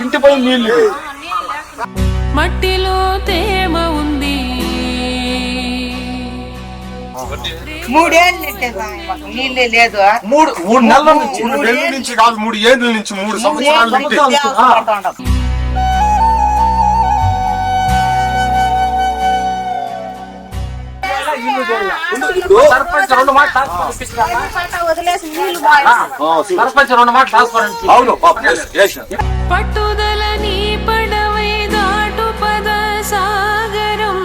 ఇంటిపై నీళ్ళు. మట్టిలో తేమ ఉంది. మూడేళ్ళు నీళ్ళే లేదు. మూడు మూడు నెలల నుంచి. మూడు నెలల నుంచి కాదు మూడు ఏళ్ళ నుంచి మూడు సంవత్సరాల నుంచి మాట అవును. పట్టుదల నీ పడవై దాటు పద సాగరం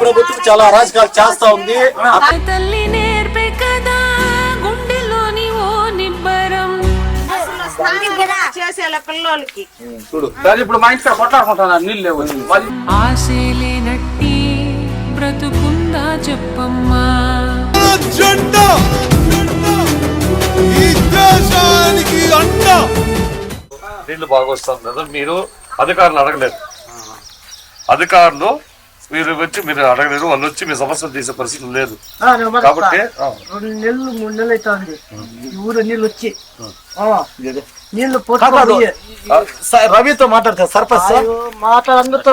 ప్రభుత్వం చాలా అరాజకాలు చేస్తా ఉంది. తల్లి నేర్పే కదా గుండెలోని ఓ నిబ్బరం. చేసేలా పిల్లోళ్ళకి. చూడు. ఇప్పుడు మా ఇంటికి కొట్లాడుకుంటున్నారు నీళ్ళు లేవు. ఆశలే బ్రతుకుందా చెప్పమ్మా. జెండా ఈ దేశానికి అండ! నీళ్ళు బాగా వస్తుంది కదా మీరు అధికారులు అడగలేదు. అధికారులు మీరు వచ్చి మీరు అడగలేదు వాళ్ళు వచ్చి మీ సమస్యలు తీసే పరిస్థితి లేదు. కాబట్టి ఆ, రెండు నెలలు మూడు నెలలు అవుతుంది. ఊరు నీళ్ళు వచ్చి. నీళ్ళు రవితో మాట్లాడతా సర్పంచ్ సార్. మాట్లాడందుతో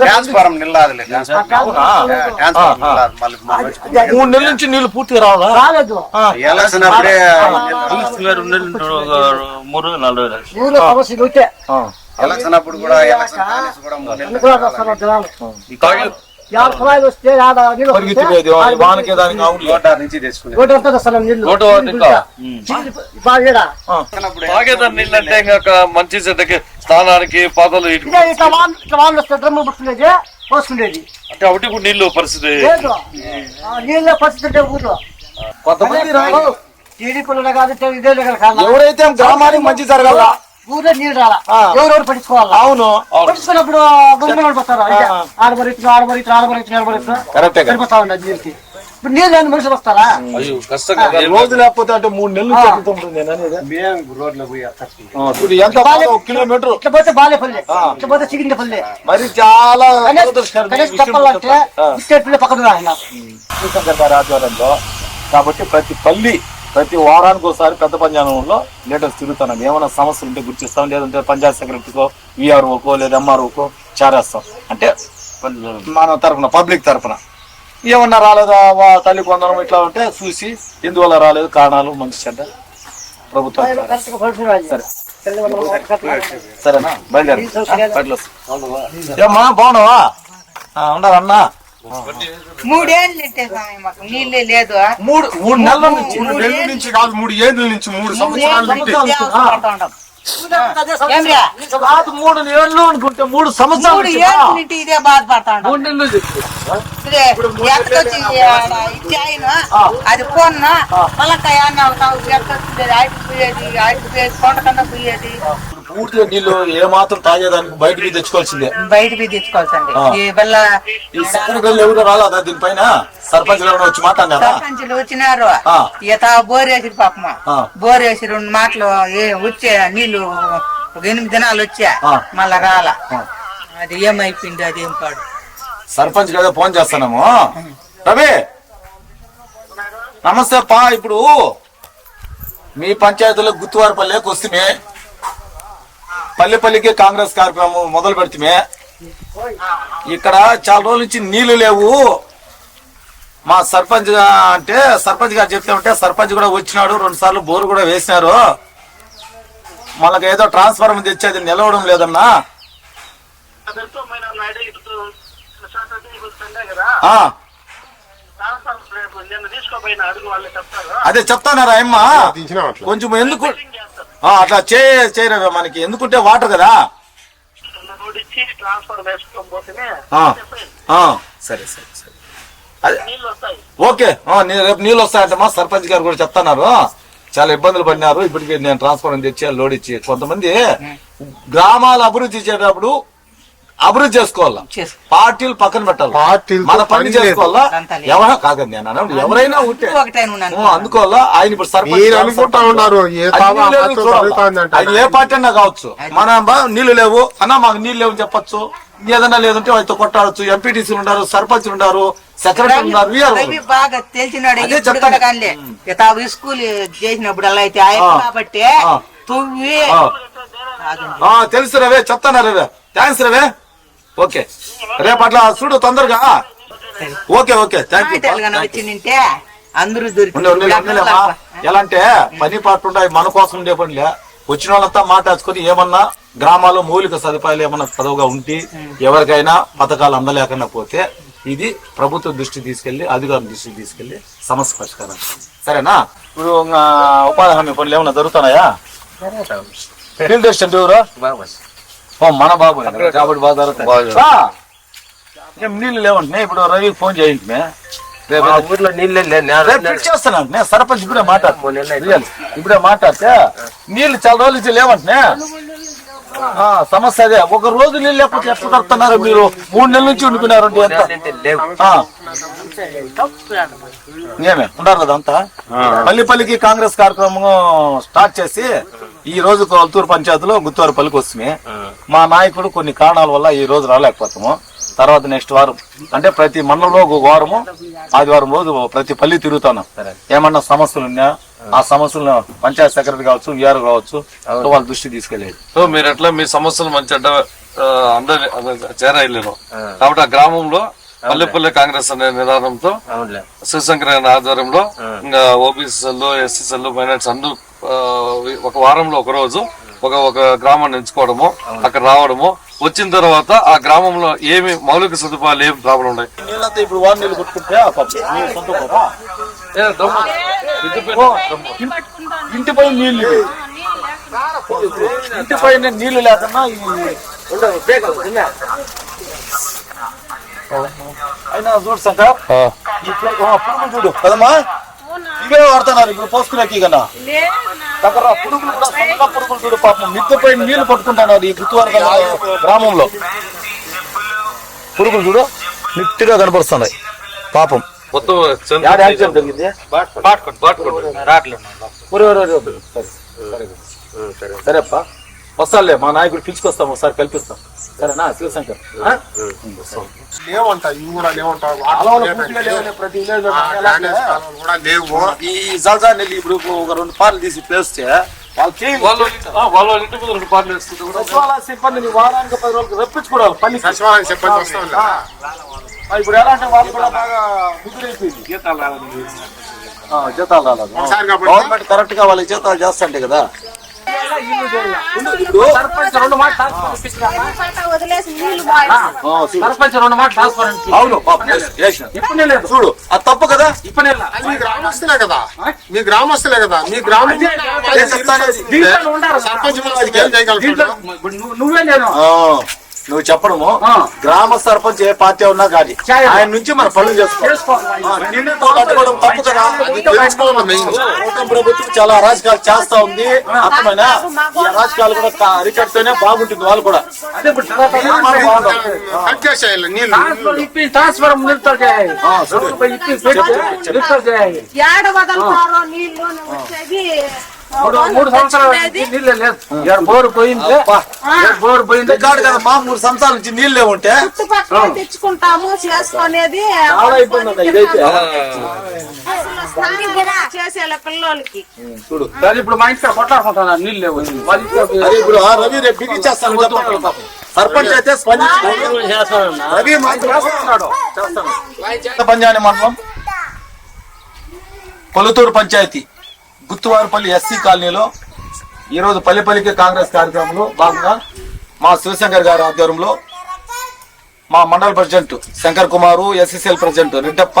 ట్రాన్స్ఫారం నిల్లాదిలే మూడు నెలల నుంచి నీళ్ళు పూర్తిగా రావాలా రాలేదు. మూడు నాలుగు రోజులు. సమస్యలు. ఎలక్షన్ అప్పుడు కూడా ఎలక్షన్ కాలేసి కూడా నీళ్ళు వానకే దానికి నుంచి నీళ్ళు నీళ్ళు అంటే ఇంకా మంచి చెడ్డకి స్నానానికి వస్తే డ్రమ్ము పుట్టుకునేది పోసుకునేది అంటే ఒకటి కూడా నీళ్ళు పరిస్థితి నీళ్ళ పరిస్థితి ఊర్లో కొంతమంది రావు టీడీపీలో కాదు ఇదే ఎవరైతే గ్రామానికి మంచి జరగాల ఊరే నీళ్ళు రాలా. ఎవరెవరు పట్టించుకోవాలా? అవును. పట్టించుకున్నప్పుడు ఆడబరిట్లు కరెక్టే కదా. సరిపోతా ఉన్నది నీళ్ళకి? ఇప్పుడు నీళ్ళు లేని మనుషులు వస్తారా? రోజు లేకపోతే అంటే మూడు నెలలు కిలోమీటర్? ఇట్లా పోతే బాలేపల్లి ఇట్లా పోతే చిగిరి పల్లె. మరి చాలా చెప్పాలంటే పక్కన ఆధ్వర్యంలో కాబట్టి ప్రతి పల్లి ప్రతి వారానికి ఒకసారి పెద్ద పంచాంగంలో లీటర్స్ తిరుగుతున్నాం ఏమైనా సమస్యలు ఉంటే గుర్తిస్తాం లేదంటే పంచాయత్ సెక్రటరీకో విఆర్ఓకో లేదా ఎంఆర్ఓకో చేరేస్తాం. అంటే మన తరఫున పబ్లిక్ తరఫున ఏమన్నా రాలేదా? వా తల్లి కొందరం ఇట్లా ఉంటే చూసి ఎందువల్ల రాలేదు? కారణాలు మంచి చెడ్డ ప్రభుత్వం సరే. సరేనా? బయలుదేరి. బాగున్నావా? ఉండాలన్నా. మూడేళ్ళు మాకు నీళ్ళే లేదు మూడు మూడు నెలల నుంచి మూడు నెలల నుంచి కాదు మూడు ఏళ్ళ నుంచి మూడు సంవత్సరాల నుంచి. ఏమ్రా? కాదు మూడు ఏళ్ళు అనుకుంటే మూడు సంవత్సరాలు ఇదే బాధపడతాడు అది పోన్నా మళ్ళీ ఎంతొచ్చింది ఆయికి పోయేది ఆయికి పోయేది కొండ కన్నా పోయేది పూర్తిగా నీళ్ళు ఏ మాత్రం తాగేదానికి బయటికి తెచ్చుకోవాల్సిందే. బయట పోయి తెచ్చుకోవాల్సింది. ఆ. ఈ వల్ల ఈ సెక్రటరీలు ఎవరు రాలేదా దీనిపైన? సర్పంచ్ వచ్చి మాట్లాడినారా? సర్పంచులు వచ్చినారు. ఈత బోర్ వేసి పాపమ్మ ఆ. బోర్ వేసి రెండు మాటలు ఏ- వచ్చే నీళ్ళు ఒక ఎనిమిది దినాలు వచ్చా. మళ్ళా రాల. అది ఏమైపోయింది? అది ఏం పాడు? సర్పంచ్ కదా ఫోన్ చేస్తానేమో రవి! నమస్తే పా ఇప్పుడు మీ పంచాయతీలో గుత్తువారిపల్లెకి వస్తే పల్లెపల్లికి కాంగ్రెస్ కార్యక్రమం మొదలు పెడితే ఇక్కడ చాలా రోజుల నుంచి నీళ్ళు లేవు. మా సర్పంచ్ అంటే సర్పంచ్ గారు చెప్తే ఉంటే సర్పంచ్ కూడా వచ్చినాడు రెండు సార్లు బోరు కూడా వేసినారు. మనకు ఏదో ట్రాన్స్ఫార్మర్ తెచ్చేది నిలవడం లేదన్నా. ఆ, అదే చెప్తానారా అమ్మ కొంచెం ఎందుకు అట్లా చే చేయరవే మనకి. ఎందుకుంటే వాటర్ కదా? సరే సరే సరే. అదే ఓకే. రేపు నీళ్ళు వస్తాయంటమ్మా సర్పంచ్ గారు కూడా చెప్తున్నారు. చాలా ఇబ్బందులు పడినారు. ఇప్పటికి నేను ట్రాన్స్ఫర్ తెచ్చి లోడ్ ఇచ్చి. కొంతమంది గ్రామాలు అభివృద్ధి చేసేటప్పుడు అభివృద్ధి చేసుకోవాలా? చేసుకో. పార్టీలు పక్కన పెట్టాలి? మన పని. చేసుకోవాలా. ఎవరైనా కాదండి నేను ఎవరైనా ఉంటే. అందుకోవాలా? ఆయన ఇప్పుడు సర్పంచ్ అనుకుంటా సర్పంచ్ ఉన్నారు, ఏ పార్టీ అన్నా కావచ్చు. మన బా- నీళ్ళు లేవు. అన్నా మాకు నీళ్ళు లేవు చెప్పొచ్చు. ఏదైనా లేదంటే వాళ్ళతో కొట్టాడచ్చు ఎంపీటీసీలు ఉన్నారు సర్పంచ్లు ఉన్నారు సెక్రటరీ బాగా తెలిసినాడు స్కూల్ చేసినప్పుడు అలా అయితే ఆయన. కాబట్టి. తువ్వి తెలుసు రవే చెప్తాను రవే. థ్యాంక్స్ రవే. ఓకే. రేపు అట్లా చూడు తొందరగా. Okay okay. థ్యాంక్ యూ వచ్చిందంటే అందరూ ఎలా అంటే పని పాటు ఉండే మన కోసం ఉండే పనిలే. వచ్చిన వాళ్ళంతా మాట్లాడుకొని ఏమన్నా గ్రామాల్లో మౌలిక సదుపాయాలు ఏమన్నా పదవుగా ఉంటే ఎవరికైనా పథకాలు అందలేకుండా పోతే ఇది ప్రభుత్వ దృష్టి తీసుకెళ్ళి అధికారుల దృష్టికి తీసుకెళ్ళి సమస్య పరిష్కారం. సరేనా? ఇప్పుడు ఇంకా ఉపాధి హామీ పనులు ఏమన్నా జరుగుతున్నాయా? ఫీల్డ్ అసిస్టెంట్ ఎవరు? ఓ, మన బాబు కాబట్టి బాగా జరుగుతాయి నీళ్ళు లేవంటే ఇప్పుడు రవికి ఫోన్ చేయండి రేపు ఊర్లో నీళ్ళే చేస్తున్నాను నేను సర్పంచ్ ఇప్పుడే మాట్లాడు ఇప్పుడే మాట్లాడితే నీళ్ళు చాలా రోజులు లేవంటే సమస్య అదే. ఒక రోజు నీళ్ళు లేకపోతే ఎట్లా తడుతున్నారు మీరు? మూడు నెలల నుంచి ఉండిపోయినారు అంటే ఎంత? ఏమే? ఉన్నారు అదంతా పల్లిపల్లికి కాంగ్రెస్ కార్యక్రమం స్టార్ట్ చేసి ఈ రోజు కొల్తూరు పంచాయతీలో గుత్తూరుపల్లికి వస్తుంది మా నాయకుడు కొన్ని కారణాల వల్ల ఈ రోజు రాలేకపోతాము. తర్వాత నెక్స్ట్ వారం. అంటే ప్రతి మండలంలో ఒక వారము ఆదివారం రోజు ప్రతి పల్లి తిరుగుతాను. ఏమన్నా సమస్యలు ఉన్నా ఆ. సమస్యలను పంచాయత్ సెక్రటరీ కావచ్చు విఆర్ కావచ్చు వాళ్ళ దృష్టి తీసుకెళ్ళేది. సో మీరు ఎట్లా మీ సమస్యలు మంచి అడ్డ అందరి చేరాయలేను కాబట్టి ఆ గ్రామంలో పల్లెపల్లి కాంగ్రెస్ అనే నిదానంతో శివశంకర్ గారి ఆధ్వర్యంలో ఇంకా ఓబీసీలు ఎస్సీసీలు మైనార్టీస్ అందరూ ఒక వారంలో ఒక రోజు ఒక ఒక గ్రామాన్ని ఎంచుకోవడము అక్కడ రావడము వచ్చిన తర్వాత ఆ గ్రామంలో ఏమి మౌలిక సదుపాయాలు ఏమి ప్రాబ్లం ఉన్నాయి? నీళ్ళంతా ఇప్పుడు వాడు నీళ్ళు కొట్టుకుంటే ఆ పాపం, నీ సొంత ఊరా? ఏ, దమ్ము. విద్యుత్ ఓ, ఇంటి పైన నీళ్ళు నీళ్ళు అయినా చూడు చూడు. కదమ్మా? ఇవే వాడుతున్నారు ఇప్పుడు పోసుకునేకి కన్నా దగ్గర పురుగులు కూడా సొంత పురుగులు చూడు పాపం మిద్దె పైన నీళ్ళు పట్టుకుంటున్నారు ఈ గుత్తువారు గ్రామంలో పురుగులు చూడు నిట్టిగా కనపడుతున్నాయి పాపం మొత్తం. సరే సరే సరే అప్ప వస్తాలే మా నాయకుడు పిలుచుకొస్తాం ఒకసారి కల్పిస్తాం. సరేనా శివశంకర్? ఆ? లేవంట ఇవి కూడా లేవంట. ప్రతి. కూడా లేవు. ఈ నెల్లి ఇప్పుడు ఒక రెండు పార్లు తీసి ప్లేస్తే వాళ్ళు సిబ్బందిని వారానికి పది రప్పించుకోవాలి పని ఇప్పుడు ఎలా అంటే కూడా బాగా జీతాలు రాలేదు. జీతాలు గవర్నమెంట్ కరెక్ట్గా వాళ్ళకి జీతాలు చేస్తాంటే కదా. సర్పంచ్ రెండు మాట ట్రాన్స్ఫర్ చూడు. అవును. ఇప్పుడు లేదు. అది తప్పు కదా? ఇప్పుడు. మీ గ్రామస్తులే కదా? మీ గ్రామస్తులే కదా? మీ గ్రామం. సర్పంచ్ నువ్వు- నేను. నువ్వు చెప్పడము. ఆ. గ్రామ సర్పంచ్ ఏ పార్టీ ఉన్నా కానీ. ఆయన నుంచి మనం పనులు చేసుకోవాలి. ప్రభుత్వం చాలా అరాజకాలు చేస్తా ఉంది. అర్థమైనా? ఈ అరాజకాలు కూడా అరికడితేనే బాగుంటుంది వాళ్ళు కూడా. ట్రాన్స్ఫర్ మూడు సంవత్సరాలు నీళ్ళు లేదు. బోరు పోయింది. బోరు పోయింది. కాదు కదా మా మూడు సంవత్సరాల నుంచి నీళ్ళే ఉంటే తెచ్చుకుంటాము చేసుకునేది చేసేలా పిల్లోలకి చూడు. కానీ ఇప్పుడు మా ఇంట్లో కొట్లాడుకుంటున్నారు నీళ్ళు లేవు. ఇప్పుడు ఆ రవి రేపు బిగించేస్తాను. సర్పంచ్ అయితే రవి పంజాని మండలం. కొలుతూరు పంచాయతీ. గుత్తువారిపల్లి ఎస్సీ కాలనీలో ఈరోజు పల్లిపల్లికి కాంగ్రెస్ కార్యక్రమంలో భాగంగా మా శివశంకర్ గారి ఆధ్వర్యంలో మా మండల president Shankar Kumar SSL president Reddappa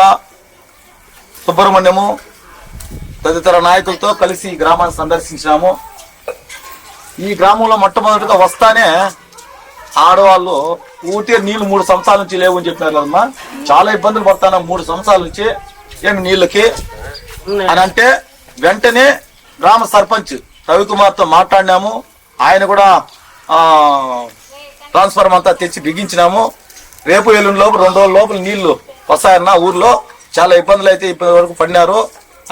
Subrahmanyam తదితర నాయకులతో కలిసి ఈ గ్రామాన్ని సందర్శించినాము. ఈ గ్రామంలో మొట్టమొదటిగా వస్తానే ఆడవాళ్ళు ఊటే నీళ్ళు మూడు సంవత్సరాల నుంచి లేవు అని చెప్పినారు కదమ్మా. చాలా ఇబ్బందులు పడుతున్నాం మూడు సంవత్సరాల నుంచి ఏమి నీళ్ళకి? అని అంటే వెంటనే గ్రామ సర్పంచ్ రవికుమార్తో మాట్లాడినాము. ఆయన కూడా ట్రాన్స్ఫార్మర్ అంతా తెచ్చి బిగించినాము. రేపు ఎల్లుండి లోపు రెండు రోజుల లోపల నీళ్ళు వస్తాయన్న ఊర్లో చాలా ఇబ్బందులు అయితే ఇప్పటి వరకు పడినారు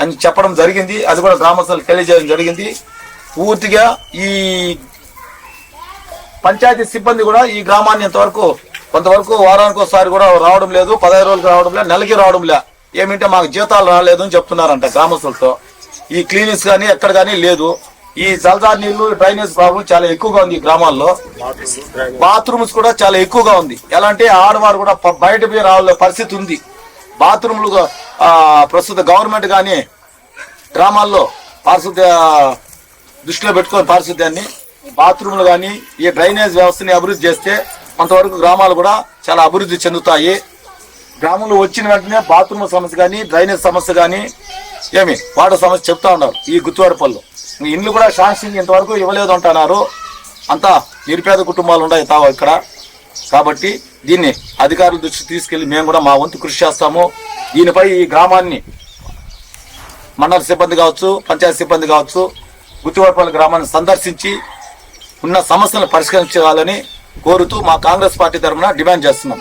అని చెప్పడం జరిగింది. అది కూడా గ్రామస్తులకు తెలియజేయడం జరిగింది. పూర్తిగా ఈ పంచాయతీ సిబ్బంది కూడా ఈ గ్రామాన్ని ఇంతవరకు కొంతవరకు వారానికి ఒకసారి కూడా రావడం లేదు. పదహైదు రోజులకు రావడం లేదు. నెలకి రావడం లే ఏమిటంటే మాకు జీతాలు రాలేదు అని చెప్తున్నారంట గ్రామస్తులతో. ఈ క్లీనిక్స్ కానీ ఎక్కడ కానీ లేదు. ఈ జలదార్ నీళ్ళు డ్రైనేజ్ ప్రాబ్లం చాలా ఎక్కువగా ఉంది గ్రామాల్లో. బాత్రూమ్స్ కూడా చాలా ఎక్కువగా ఉంది. ఎలా అంటే ఆడవారు కూడా బయటకు బయట పోయి రావాల పరిస్థితి ఉంది. బాత్రూమ్లు ప్రస్తుత గవర్నమెంట్ కానీ గ్రామాల్లో పారిశుద్ధ్య దృష్టిలో పెట్టుకొని పారిశుద్ధ్యాన్ని బాత్రూమ్లు కానీ ఈ డ్రైనేజ్ వ్యవస్థని అభివృద్ధి చేస్తే కొంతవరకు గ్రామాలు కూడా చాలా అభివృద్ధి చెందుతాయి. గ్రామంలో వచ్చిన వెంటనే బాత్రూమ్ సమస్య కానీ డ్రైనేజ్ సమస్య కానీ ఏమి? వాటర్ సమస్య చెప్తా ఉన్నారు ఈ గుత్తివాడపల్లి మీ ఇండ్లు కూడా శాంక్షన్ ఇంతవరకు ఇవ్వలేదు అంటున్నారు. అంతా నిరుపేద కుటుంబాలు ఉన్నాయి తావు ఇక్కడ. కాబట్టి దీన్ని అధికారుల దృష్టికి తీసుకెళ్ళి మేము కూడా మా వంతు కృషి చేస్తాము. దీనిపై ఈ గ్రామాన్ని మండల సిబ్బంది కావచ్చు పంచాయతీ సిబ్బంది కావచ్చు గుత్తివాడపల్లి గ్రామాన్ని సందర్శించి ఉన్న సమస్యలను పరిష్కరించాలని కోరుతూ మా కాంగ్రెస్ పార్టీ తరఫున డిమాండ్ చేస్తున్నాం.